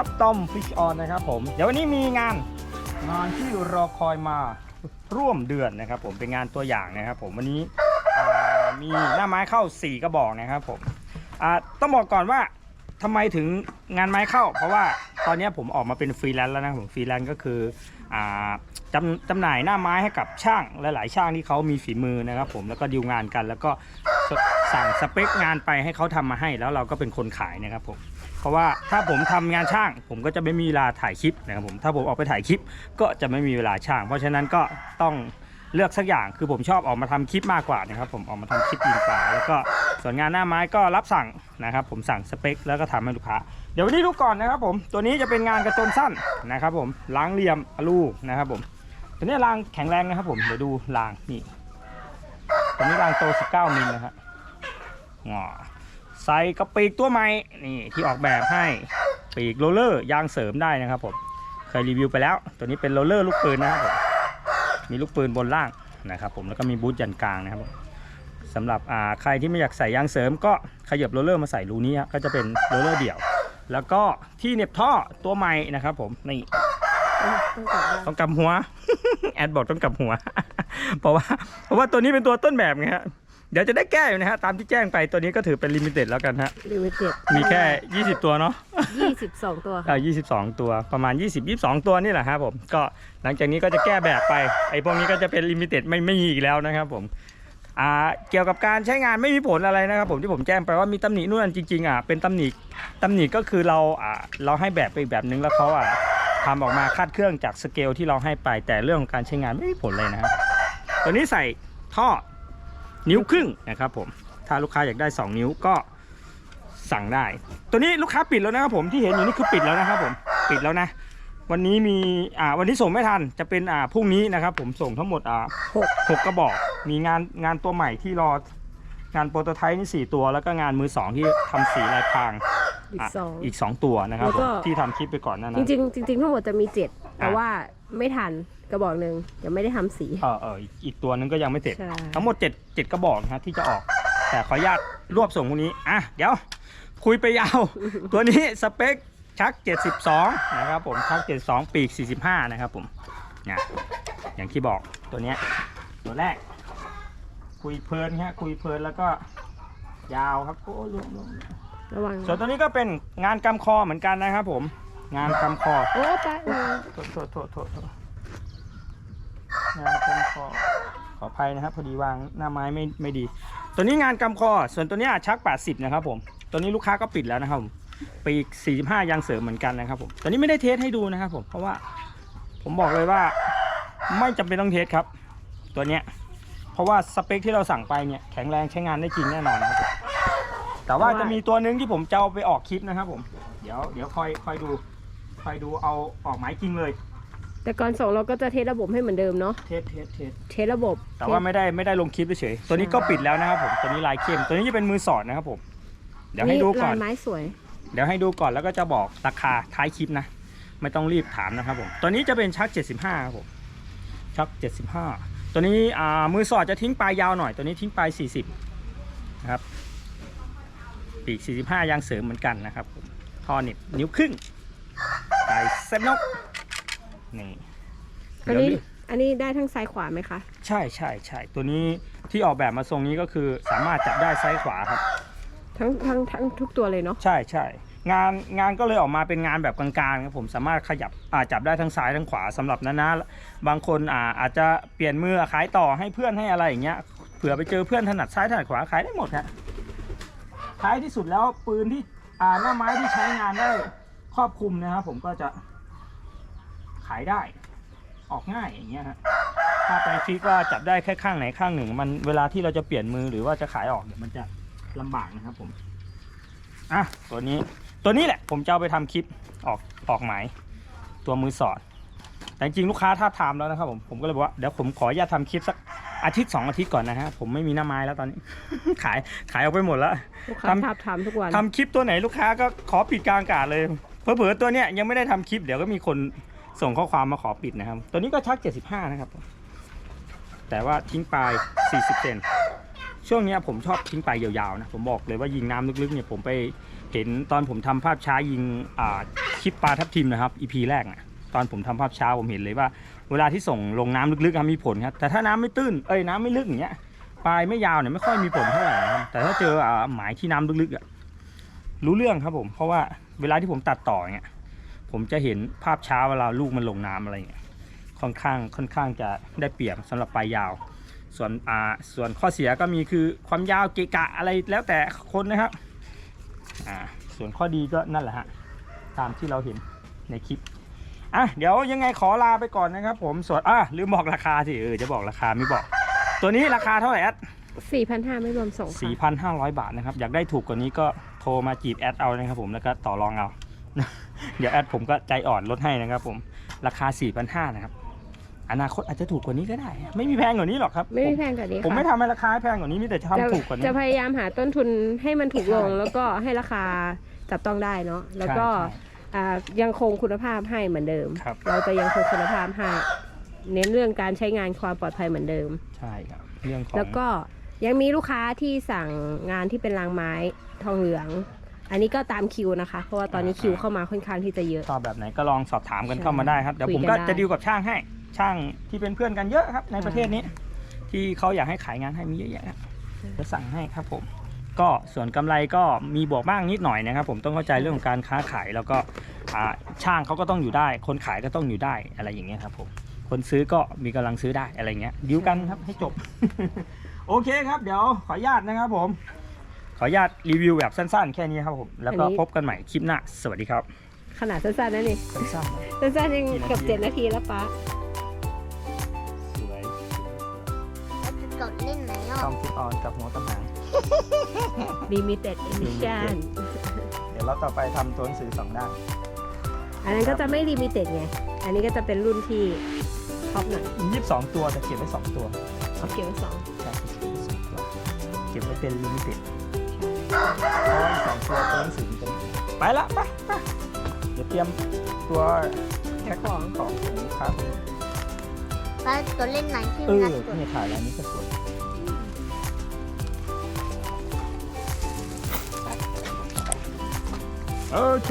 ครับต้อมฟิชออนนะครับผม เดี๋ยววันนี้มีงานงานที่รอคอยมาร่วมเดือนนะครับผมเป็นงานตัวอย่างนะครับผมวันนี้มีหน้าไม้เข้า 4 กระบอกนะครับผมต้องบอกก่อนว่าทำไมถึงงานไม้เข้า เพราะว่าตอนนี้ผมออกมาเป็นฟรีแลนซ์แล้วนะผมฟรีแลนซ์ก็คืออจำจำหน่ายหน้าไม้ให้กับช่างหลาย ๆ ช่างที่เขามีฝีมือนะครับผมแล้วก็ดีลงานกัน แล้วก็สั่งสเปคงานไปให้เขาทำมาให้ แล้วเราก็เป็นคนขายนะครับผม ราะว่าถ้าผมทำงานช่าง ผมก็จะไม่มีเวลาถ่ายคลิปนะครับผมถ้าผมออกไปถ่ายคลิป ก็จะไม่มีเวลาช่าง เพราะฉะนั้นก็ต้องเลือกสักอย่างคือผมชอบออกมาทำคลิปมากกว่านะครับผมออกมาทำคลิปดีกว่าแล้วก็ส่วนงานหน้าไม้ก็รับสั่งนะครับ ผมสั่งสเปค แล้วก็ทำให้ลูกค้า เดี๋ยววันนี้ดูก่อนนะครับผมตัวนี้จะเป็นงานกระจนสั้นนะครับ ผมล้างเหลี่ยมอลูนะครับผมตัวนี้รางแข็งแรงนะครับ ผมเดี๋ยวดูรางนี่ตัวนี้รางโต 19มิลนะครับงอ ใส่กระปีกตัวใหม่นี่ที่ออกแบบให้ปีกโรลเลอร์ยางเสริมได้นะครับผมเคยรีวิวไปแล้ว ตัวนี้เป็นโรลเลอร์ลูกปืนนะครับผมมีลูกปืนบนล่างนะครับผมแล้วก็มีบูทยันกลางนะครับสำหรับใครที่ไม่อยากใส่ยางเสริม ก็ขยับโรลเลอร์มาใส่รูนี้ก็จะเป็นโรลเลอร์เดี่ยว แล้วก็ที่เน็บท่อตัวใหม่นะครับผมนี่ต้องกลับบ้านต้องกำหัว แอดบอกต้องกำหัว เพราะว่าเพราะว่าตัวนี้เป็นตัวต้นแบบไงฮะ เดี๋ยวจะได้แก้อยู่นะฮะตามที่แจ้งไปตัวนี้ก็ถือเป็นลิมิเต็ดแล้วกันฮะลิมิเต็ดมีแค่ 20 ตัวเนาะยี่สิบสองตัวค่ะ อ่า22 ตัวประมาณ 20 22 ตัวนี่แหละครับผมก็หลังจากนี้ก็จะแก้แบบไปไอ้พวกนี้ก็จะเป็นลิมิเต็ดไม่ไม่มีอีกแล้วนะครับผมอ่าเกี่ยวกับการใช้งานไม่มีผลอะไรนะครับผมที่ผมแจ้งไปว่ามีตำหนินู่นนจริงๆอะเป็นตำหนิตำหนิก็คือเราอ่าเราให้แบบไปอีกแบบนึงแล้วเขาอะทำออกมาคาดเครื่องจากสเกลที่เราให้ไปแต่เรื่องของการใช้งานไม่มีผลเลยนะครับตัวนี้ใส่ท่อ นิ้วครึ่งนะครับผมถ้าลูกค้าอยากได้ 2 นิ้วก็สั่งได้ ตัวนี้ลูกค้าปิดแล้วนะครับผมที่เห็นอยู่นี่คือปิดแล้วนะครับผมปิดแล้วนะ วันนี้มีอ่าวันนี้ส่งไม่ทันจะเป็นอ่าพรุ่งนี้นะครับ ผมส่งทั้งหมดอ่าหกหกกระบอก มีงานงานตัวใหม่ที่รองานโปรโตไทป์นี่สี่ตัวแล้วก็งานมือสองที่ทำสีลายพราง อีกอะสองอีกสองตัวนะครับแล้วก็ผมที่ทำคลิปไปก่อนหนั่นจนะ ริงๆจริงๆทั้งหมดจะมีเจ็ดแต่อะ ว่าไม่ทันกระบอกหนึ่งยังไม่ได้ทำสี เออเอออีกอีกตัวนึงก็ยังไม่เสร็จ ใช่ ทั้งหมดเจ็ดเจ็ดกระบอกนะฮะที่จะออก แต่ขออนุญาตรวบส่งพวกนี้ อะ เดี๋ยว คุยไปยาว ตัวนี้สเปคชัก 72 นะครับผม ชัก 72 ปีก 45 นะครับผมนะอย่างที่บอกตัวเนี้ยตัวแรก คุยเพลินฮะคุยเพลินแล้วก็ยาวครับ โอ้ลงลง ระวังส่วนตัวนี้ก็เป็นงานกำคอเหมือนกันนะครับผม งานกำคอโอ้ไปเออโทษโทษโทษโทษโทษงานกำคอขออภัยนะครับ พอดีวางหน้าไม้ไม่ไม่ดี ตัวนี้งานกำคอ ส่วนตัวนี้ชัก80นะครับผม ตัวนี้ลูกค้าก็ปิดแล้วนะครับผมปีก45ยางเสริมเหมือนกันนะครับผมตัวนี้ไม่ได้เทสให้ดูนะครับผมเพราะว่าผมบอกเลยว่าไม่จำเป็นต้องเทสครับ ตัวเนี้ยเพราะว่าสเปคที่เราสั่งไปเนี่ยแข็งแรงใช้งานได้จริงแน่นอนนะครับผม แต่ว่าจะมีตัวหนึงที่ผมจะเอาไปออกคลิปนะครับผม เดี๋ยวเดี๋ยวคอยคอยดูคอยดูเอาออกหมายจริงเลย แต่ก่อนส่งเราก็จะเทสระบบให้เหมือนเดิมเนาะเทสเทสเทสเทสระบบแต่ว่าไม่ได้ไม่ได้ลงคลิปเฉยๆตัวนี้ก็ปิดแล้วนะครับผมตัวนี้ลายเข้มตัวนี้จะเป็นมือสอดนะครับผม เดี๋ยวให้ดูก่อนลายไม้สวย เดี๋ยวให้ดูก่อนแล้วก็จะบอกราคาท้ายคลิปนะไม่ต้องรีบถามนะครับผมตัวนี้จะเป็นชัก 75ครับผมชัก 75 ตัวนี้อ่ามือสอดจะทิ้งปลายยาวหน่อย ตัวนี้ทิ้งปลาย40นะครับ ปีก 45 ยางเสริมเหมือนกันนะครับผมท่อหนิบนิ้วครึ่งปลายเซฟนกนี่อันเดี๋ยวนี้รีบอันนี้ได้ทั้งซ้ายขวาไหมคะ ใช่ใช่ใช่ตัวนี้ที่ออกแบบมาทรงนี้ก็คือสามารถจับได้ซ้ายขวาครับ ทั้งทั้งทั้งทุกตัวเลยเนาะใช่ใช่งานงานก็เลยออกมาเป็นงานแบบกลางๆครับผมสามารถขยับอ่าจับได้ทั้งซ้ายทั้งขวาสำหรับนานาบางคนอ่าอาจจะเปลี่ยนมือขายต่อให้เพื่อนให้อะไรอย่างเงี้ยเผื่อไปเจอเพื่อนถนัดซ้ายถนัดขวาขายได้หมดฮะ ท้ายที่สุดแล้วปืนที่อ่าหน้าไม้ที่ใช้งานได้ครอบคลุมนะครับผมก็จะขายได้ออกง่ายอย่างเงี้ยฮะถ้าไปฟิกว่าจับได้แค่ข้างไหนข้างหนึ่ง มันเวลาที่เราจะเปลี่ยนมือหรือว่าจะขายออกเนี่ยมันจะลำบากนะครับผมอะตัวนี้ตัวนี้แหละผมจะเอาไปทำคลิปออกออกหมายตัวมือสอด แต่จริงลูกค้าท้าทามแล้วนะครับผมผมก็เลยบอกว่าเดี๋ยวผมขออนุญาตทำคลิปสัก อาทิตย์สองอาทิตย์ก่อนนะฮะผมไม่มีหน้าไม้แล้วตอนนี้ ขายขายออกไปหมดแล้วลูกค้าทำทาบทามทุกวันทำคลิปตัวไหนลูกค้าก็ขอปิดกลางอากาศเลยเผลอๆตัวเนี้ยยังไม่ได้ทำคลิปเดี๋ยวก็มีคนส่งข้อความมาขอปิดนะครับ ตัวนี้ก็ชัก 75 นะครับ แต่ว่าทิ้งปลาย 40 เซนช่วงเนี้ยผมชอบทิ้งปลายยาวๆนะ ผมบอกเลยว่ายิงน้ำลึกๆเนี่ยผมไปเห็นตอนผมทำภาพช้ายิงอ่าคลิปลิปปลาทับทิมนะครับ EP แรกนะ ตอนผมทำภาพเช้าผมเห็นเลยว่า เวลาที่ส่งลงน้ำลึกๆมีผลครับแต่ถ้าน้ำไม่ตื้นเอ้ยน้ำไม่ลึกอย่างเงี้ยปลายไม่ยาวเนี่ยไม่ค่อยมีผลเท่าไหร่นะครับแต่ถ้าเจออ่าหมายที่น้ำลึกๆอะรู้เรื่องครับผม เพราะว่าเวลาที่ผมตัดต่อเงี้ยผมจะเห็นภาพเช้าเวลาลูกมันลงน้ำอะไรเงี้ยค่อนข้างค่อนข้างจะได้เปรียบสำหรับปลายยาว ส่วนอ่าส่วนข้อเสียก็มีคือความยาวเกะกะอะไรแล้วแต่คนนะครับอ่าส่วนข้อดีก็นั่นแหละฮะตามที่เราเห็นในคลิป อะเดี๋ยวยังไงขอลาไปก่อนนะครับ ผมส่วนอะลืมบอกราคาสิเออจะบอกราคาไม่บอก ตัวนี้ราคาเท่าไหร่แอดสี่พันห้าไม่รวมส่งค่ะ4,500บาทนะครับ อยากได้ถูกกว่านี้ก็โทรมาจีบแอดเอานะครับผมแล้วก็ต่อรองเอา เดี๋ยวแอดผมก็ใจอ่อนลดให้นะครับผมราคา4,500นะครับ อนาคตอาจจะถูกกว่านี้ก็ได้ ไม่มีแพงกว่านี้หรอกครับ ไม่ผมีมแพงกว่านี้ผมไม่ค่ะทำให้ราคาให้แพงกว่านี้มีแต่จะจะทำถูกกว่านี้ จะพยายามหาต้นทุนให้มันถูกลงใช่แล้วก็ให้ราคาจับต้องได้เนาะแล้วก็ใช่อ่า ยังคงคุณภาพให้เหมือนเดิมครับเราจะยังคงคุณภาพให้เน้นเรื่องการใช้งานความปลอดภัยเหมือนเดิม ใช่ครับเรื่องของแล้วก็ยังมีลูกค้าที่สั่งงานที่เป็นรางไม้ทองเหลือง อันนี้ก็ตามคิวนะคะ เพราะว่าตอนนี้คิวเข้ามาค่อนข้างที่จะเยอะชอบแบบไหนก็ลองสอบถามกันใช่เข้ามาได้ครับเดี๋ยวคุยผมกัก็นได้จะดีลกับช่างให้ช่างที่เป็นเพื่อนกันเยอะครับในใช่ประเทศนี้ ที่เขาอยากให้ขายงานให้มีเยอะแยะครับจะสั่งให้ครับผม ก็ส่วนกำไรก็มีบวกบ้างนิดหน่อยนะครับ ผมต้องเข้าใจเรื่องของการค้าขายแล้วก็อ่าช่างเขาก็ต้องอยู่ได้ คนขายก็ต้องอยู่ได้อะไรอย่างเงี้ยครับผมคนซื้อก็มีกำลังซื้อได้อะไรเงี้ยดีลกันครับให้จบ โอเคครับเดี๋ยวขออนุญาตนะครับผม ขออนุญาตรีวิวแบบสั้นๆ แค่นี้ครับผมแล้วก็อันนี้พบกันใหม่คลิปหน้าสวัสดีครับ ขนาดสั้นๆนะนี่สั้นๆสั้นๆยังกี่นาทีเกือบเจ็ดนาทีแล้วป้าสวยแล้วจะกดเล่นไหนอะต้องทุกออนกับหัวตำหาง limited edition เดี๋ยวเราต่อไปทำตัวหนังสือสองด้าน อันนั้นก็จะไม่ limited ไง อันนี้ก็จะเป็นรุ่นที่ท็อปหน่อยยี่สิบสองตัวแต่เก็บไว้สองตัวเขาเก็บไว้สองใช่เก็บไว้สองตัวเก็บไว้เป็นลิมิเต็ดเพราะว่าอีกสองตัวตัวหนังสือมันจะไปละไปไปเดี๋ยวเตรียมตัวแพ็คของของลูกค้าคนนี้แล้วกดเล่นไหนที่เออนัดกดเนี่ยถ่ายแล้วนี้ก็สวย โอเค